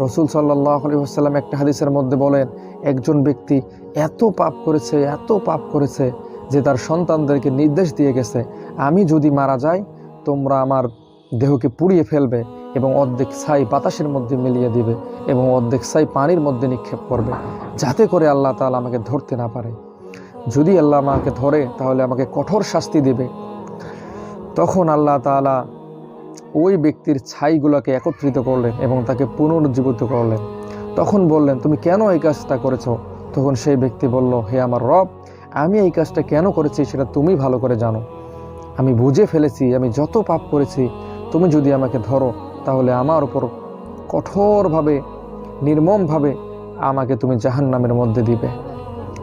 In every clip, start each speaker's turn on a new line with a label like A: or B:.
A: রসুল সাল্লাহ আলী আসাল্লাম একটা হাদিসের মধ্যে বলেন, একজন ব্যক্তি এত পাপ করেছে, এত পাপ করেছে যে তার সন্তানদেরকে নির্দেশ দিয়ে গেছে, আমি যদি মারা যাই, তোমরা আমার দেহকে পুড়িয়ে ফেলবে এবং অর্ধেক ছাই বাতাসের মধ্যে মিলিয়ে দিবে এবং অর্ধেক ছাই পানির মধ্যে নিক্ষেপ করবে, যাতে করে আল্লাহ তাআলা আমাকে ধরতে না পারে। যদি আল্লাহ আমাকে ধরে, তাহলে আমাকে কঠোর শাস্তি দেবে। তখন আল্লাহ তাআলা ওই ব্যক্তির ছাইগুলোকে একত্রিত করলেন এবং তাকে পুনরুজ্জীবিত করলেন। তখন বললেন, তুমি কেন এই কাজটা করেছ? তখন সেই ব্যক্তি বলল, হে আমার রব, আমি এই কাজটা কেন করেছি সেটা তুমি ভালো করে জানো। আমি বুঝে ফেলেছি, আমি যত পাপ করেছি, তুমি যদি আমাকে ধরো, তাহলে আমার উপর কঠোরভাবে, নির্মমভাবে আমাকে তুমি জাহান্নামের মধ্যে দিবে।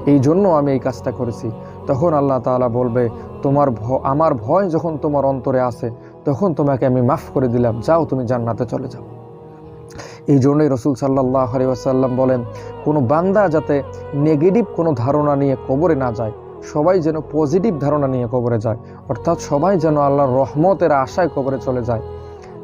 A: এই জন্য আমি এই কাজটা করেছি। তখন আল্লাহ তাআলা বলবে, তোমার আমার ভয় যখন তোমার অন্তরে আসে তখন তোমাকে আমি মাফ করে দিলাম। যাও, তুমি জান্নাতে চলে যাও। এই জন্যই রসুল সাল্লাহ আলী বলেন, কোনো বান্দা যাতে নেগেটিভ কোনো ধারণা নিয়ে কবরে না যায়, সবাই যেন পজিটিভ ধারণা নিয়ে কবরে যায়, অর্থাৎ সবাই যেন আল্লাহর রহমতের আশায় কবরে চলে যায়।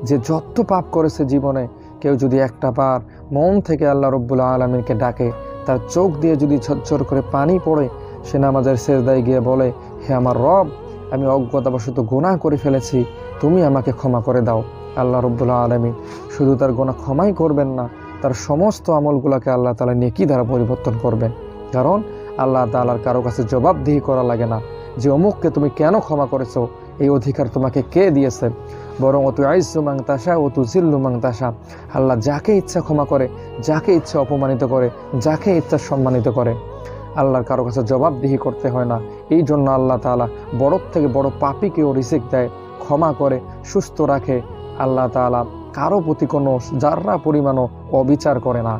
A: যে যত পাপ করেছে জীবনে, কেউ যদি একটা বার মন থেকে আল্লাহ রব্বুল আলমিনকে ডাকে, তার চোখ দিয়ে যদি ঝরঝর করে পানি পড়ে, সে নামাজের শেষদায় গিয়ে বলে, হে আমার রব আমি অজ্ঞতাবশত গুনাহ করে ফেলেছি, তুমি আমাকে ক্ষমা করে দাও। আল্লাহ রব্বুল্লাহ আলমী শুধু তার গোনা ক্ষমাই করবেন না, তার সমস্ত আমলগুলোকে আল্লাহ তালা নেকি দ্বারা পরিবর্তন করবেন। কারণ আল্লাহ তালার কারও কাছে জবাবদিহি করা লাগে না, যে অমুককে তুমি কেন ক্ষমা করেছ, এই অধিকার তোমাকে কে দিয়েছে? বরং অতু আইসু মাংতাসা ও তু জিল্লু মাংতাসা আল্লাহ যাকে ইচ্ছা ক্ষমা করে, যাকে ইচ্ছা অপমানিত করে, যাকে ইচ্ছা সম্মানিত করে। আল্লাহর কারও কাছে জবাবদিহি করতে হয় না। এই জন্য আল্লাহ তালা বড় থেকে বড় পাপিকেও রিসিক দেয়, ক্ষমা করে, সুস্থ রাখে। আল্লাহ তালা কারও প্রতি কোনো যাররা পরিমাণও অবিচার করে না।